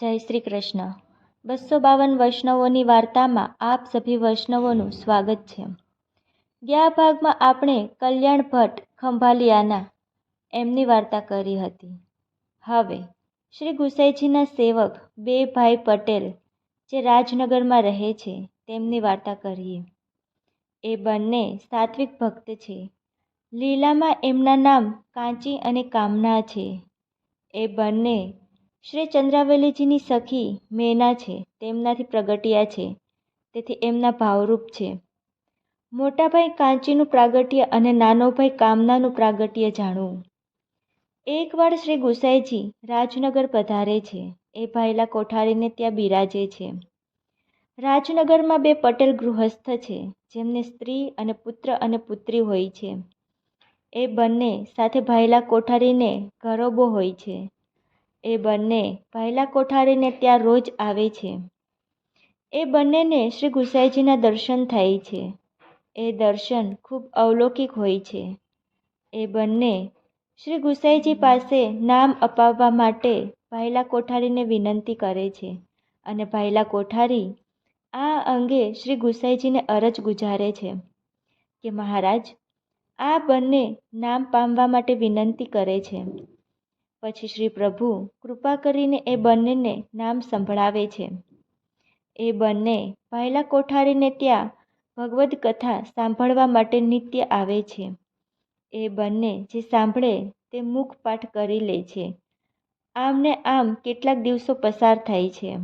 જય શ્રી કૃષ્ણ. બસો બાવન વૈષ્ણવોની વાર્તામાં આપ સભી વૈષ્ણવોનું સ્વાગત છે. ગયા ભાગમાં આપણે કલ્યાણ ભટ્ટ ખંભાલિયાના એમની વાર્તા કરી હતી. હવે શ્રી ગુસાઈજીના સેવક બે ભાઈ પટેલ જે રાજનગરમાં રહે છે તેમની વાર્તા કરીએ. એ બંને સાત્વિક ભક્ત છે. લીલામાં એમના નામ કાંચી અને કામના છે. એ બંને શ્રી ચંદ્રાવલીજીની સખી મેના છે, તેમનાથી પ્રગટ્યા છે, તેથી એમના ભાવરૂપ છે. મોટાભાઈ કાંચીનું પ્રાગટ્ય અને નાનો ભાઈ કામનાનું પ્રાગટ્ય જાણવું એકવાર શ્રી ગુસાઈજી રાજનગર પધારે છે, એ ભાઈલા કોઠારીને ત્યાં બિરાજે છે. રાજનગરમાં બે પટેલ ગૃહસ્થ છે, જેમને સ્ત્રી અને પુત્ર અને પુત્રી હોય છે. એ બંને સાથે ભાઈલા કોઠારીને ઘરોબો હોય છે. એ બંને ભાઈલા કોઠારીને ત્યાં રોજ આવે છે. એ બંનેને શ્રી ગુસાઈજીના દર્શન થાય છે. એ દર્શન ખૂબ અવલૌકિક હોય છે. એ બંને શ્રી ગુસાઈજી પાસે નામ અપાવવા માટે ભાઈલા કોઠારીને વિનંતી કરે છે અને ભાઈલા કોઠારી આ અંગે શ્રી ગુસાઈજીને અરજ ગુજારે છે કે મહારાજ, આ બંને નામ પામવા માટે વિનંતી કરે છે. પછી શ્રી પ્રભુ કૃપા કરીને એ બંનેને નામ સંભળાવે છે. એ બંને ભાઈલા કોઠારીને ત્યાં ભગવદ્ કથા સાંભળવા માટે નિત્ય આવે છે. એ બંને જે સાંભળે તે મુખપાઠ કરી લે છે. આમને આમ કેટલાક દિવસો પસાર થાય છે.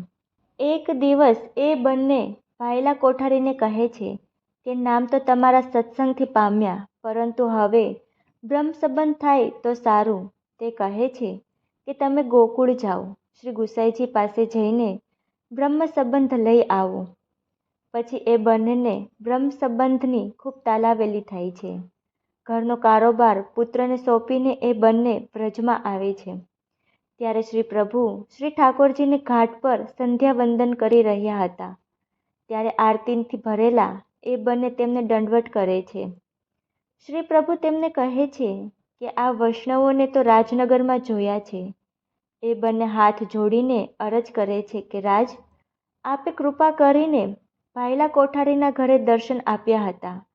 એક દિવસ એ બંને ભાઈલા કોઠારીને કહે છે કે, નામ તો તમારા સત્સંગથી પામ્યા, પરંતુ હવે બ્રહ્મ સંબંધ થાય તો સારું. તે કહે છે કે તમે ગોકુળ જાઓ, શ્રી ગુસાઈજી પાસે જઈને બ્રહ્મ સંબંધ લઈ આવો. પછી એ બંનેને બ્રહ્મ સંબંધની ખૂબ તાલાવેલી થાય છે. ઘરનો કારોબાર પુત્રને સોંપીને એ બંને વ્રજમાં આવે છે. ત્યારે શ્રી પ્રભુ શ્રી ઠાકોરજીને ઘાટ પર સંધ્યા વંદન કરી રહ્યા હતા. ત્યારે આરતીથી ભરેલા એ બંને તેમને દંડવટ કરે છે. શ્રી પ્રભુ તેમને કહે છે કે આ વૈષ્ણવોને તો રાજનગરમાં જોયા છે. એ બંને હાથ જોડીને અરજ કરે છે કે રાજ, આપે કૃપા કરીને ભાયલા કોઠારીના ઘરે દર્શન આપ્યા હતા.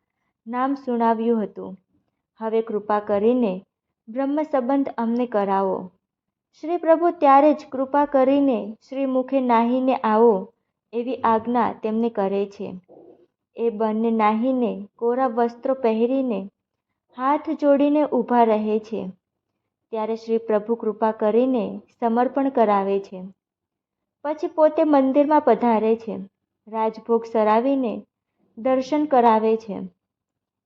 નામ સુણાવ્યું હતું. હવે કૃપા કરીને બ્રહ્મ સંબંધ અમને કરાવો. શ્રી પ્રભુ ત્યારે જ કૃપા કરીને શ્રી મુખે નાહીને આવો એવી આજ્ઞા તેમને કરે છે. એ બંને નાહીને કોરા વસ્ત્રો પહેરીને હાથ જોડીને ઊભા રહે છે. ત્યારે શ્રી પ્રભુ કૃપા કરીને સમર્પણ કરાવે છે. પછી પોતે મંદિરમાં પધારે છે. રાજભોગ સરાવીને દર્શન કરાવે છે.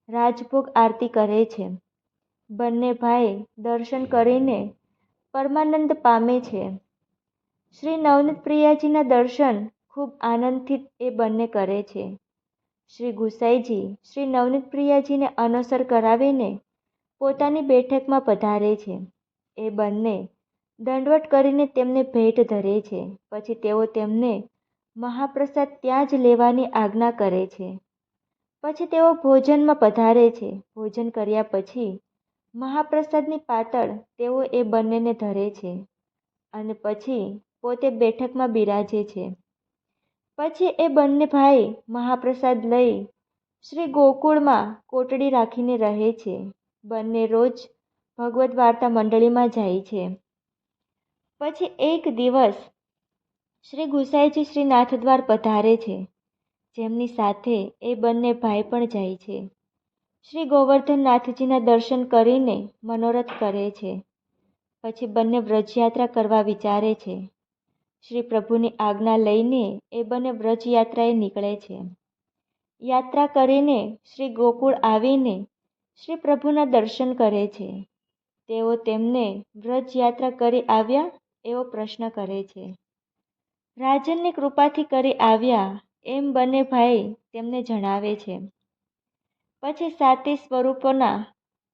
રાજભોગ આરતી કરે છે. બંને ભાઈ દર્શન કરીને પરમાનંદ પામે છે. શ્રી નવનીત પ્રિયાજીના દર્શન ખૂબ આનંદથી એ બંને કરે છે. શ્રી ગુસાઈજી શ્રી નવનીત પ્રિયાજીને અનુસર કરાવીને પોતાની બેઠકમાં પધારે છે. એ બંને દંડવટ કરીને તેમને ભેટ ધરે છે. પછી તેઓ તેમને મહાપ્રસાદ ત્યાં જ લેવાની આજ્ઞા કરે છે. પછી તેઓ ભોજનમાં પધારે છે. ભોજન કર્યા પછી મહાપ્રસાદની પાતળ તેઓ એ બંનેને ધરે છે. અને પછી પોતે બેઠકમાં બિરાજે છે. પછી એ બંને ભાઈ મહાપ્રસાદ લઈ શ્રી ગોકુળમાં કોટડી રાખીને રહે છે. બંને રોજ ભગવદ્ વાર્તા મંડળીમાં જાય છે. પછી એક દિવસ શ્રી ગુસાઈજી શ્રી નાથદ્વાર પધારે છે. જેમની સાથે એ બંને ભાઈ પણ જાય છે. શ્રી ગોવર્ધનનાથજીના દર્શન કરીને મનોરથ કરે છે. પછી બંને વ્રજયાત્રા કરવા વિચારે છે. શ્રી પ્રભુની આજ્ઞા લઈને એ બંને વ્રજયાત્રાએ નીકળે છે. યાત્રા કરીને શ્રી ગોકુળ આવીને શ્રી પ્રભુના દર્શન કરે છે. તેઓ તેમને વ્રજયાત્રા કરી આવ્યા એવો પ્રશ્ન કરે છે. રાજનની કૃપાથી કરી આવ્યા એમ બંને ભાઈ તેમને જણાવે છે. પછી સાતે સ્વરૂપોના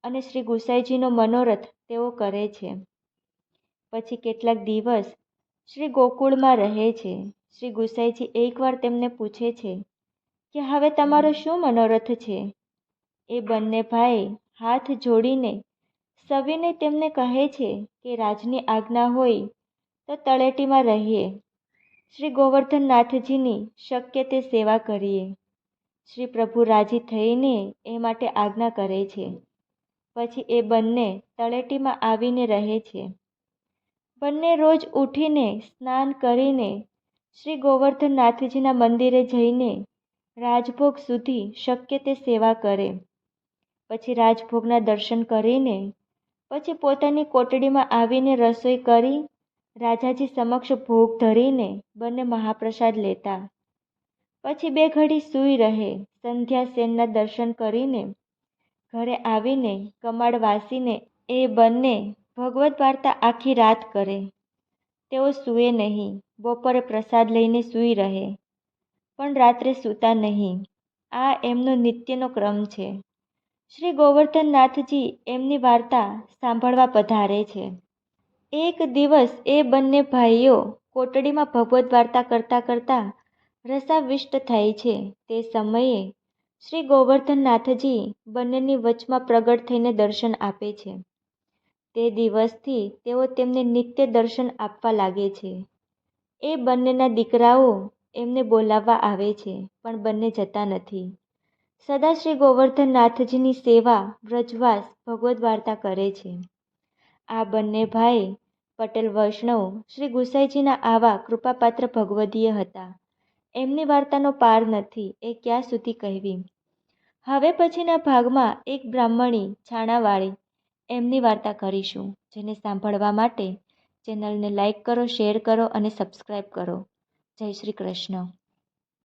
અને શ્રી ગુસાઈજીનો મનોરથ તેઓ કરે છે. પછી કેટલાક દિવસ શ્રી ગોકુળમાં રહે છે. શ્રી ગુસાઈજી એકવાર તેમને પૂછે છે કે હવે તમારો શું મનોરથ છે? એ બંને ભાઈ હાથ જોડીને સવિનય તેમને કહે છે કે રાજની આજ્ઞા હોય તો તળેટીમાં રહીએ. શ્રી ગોવર્ધનનાથજીની શક્ય તે સેવા કરીએ. શ્રી પ્રભુ રાજી થઈને એ માટે આજ્ઞા કરે છે. પછી એ બંને તળેટીમાં આવીને રહે છે. બંને રોજ ઉઠીને સ્નાન કરીને શ્રી ગોવર્ધનનાથજીના મંદિરે જઈને રાજભોગ સુધી શક્ય તે સેવા કરે. પછી રાજભોગના દર્શન કરીને, પછી પોતાની કોટડીમાં આવીને રસોઈ કરી, રાજાજી સમક્ષ ભોગ ધરીને બંને મહાપ્રસાદ લેતા. પછી બે ઘડી સૂઈ રહે, સંધ્યા સેનના દર્શન કરીને ઘરે આવીને કમાડ વાસીને એ બંને ભગવદ્ વાર્તા આખી રાત કરે. તેઓ સૂએ નહીં, બપોરે પ્રસાદ લઈને સૂઈ રહે. પણ રાત્રે સૂતા નહીં. આ એમનો નિત્યનો ક્રમ છે. શ્રી ગોવર્ધનનાથજી એમની વાર્તા સાંભળવા પધારે છે. એક દિવસ એ બંને ભાઈઓ કોટડીમાં ભગવદ્ વાર્તા કરતાં કરતાં રસાવિષ્ટ થાય છે. તે સમયે શ્રી ગોવર્ધનનાથજી બંનેની વચમાં પ્રગટ થઈને દર્શન આપે છે. તે દિવસથી તેઓ તેમને નિત્ય દર્શન આપવા લાગે છે. એ બંનેના દીકરાઓ એમને બોલાવવા આવે છે, પણ બંને જતા નથી. સદા શ્રી ગોવર્ધનનાથજીની સેવા, વ્રજવાસ, ભગવદ્ વાર્તા કરે છે. આ બંને ભાઈ, પટેલ વૈષ્ણવ, શ્રી ગુસાઈજીના આવા કૃપાપાત્ર ભગવદીય હતા. એમની વાર્તાનો પાર નથી એ ક્યાં સુધી કહેવી? હવે પછીના ભાગમાં એક બ્રાહ્મણી, છાણાવાળી એમની વાર્તા કરીશું, જેને સાંભળવા માટે ચેનલને લાઇક કરો, શેર કરો અને સબસ્ક્રાઈબ કરો. જય શ્રી કૃષ્ણ.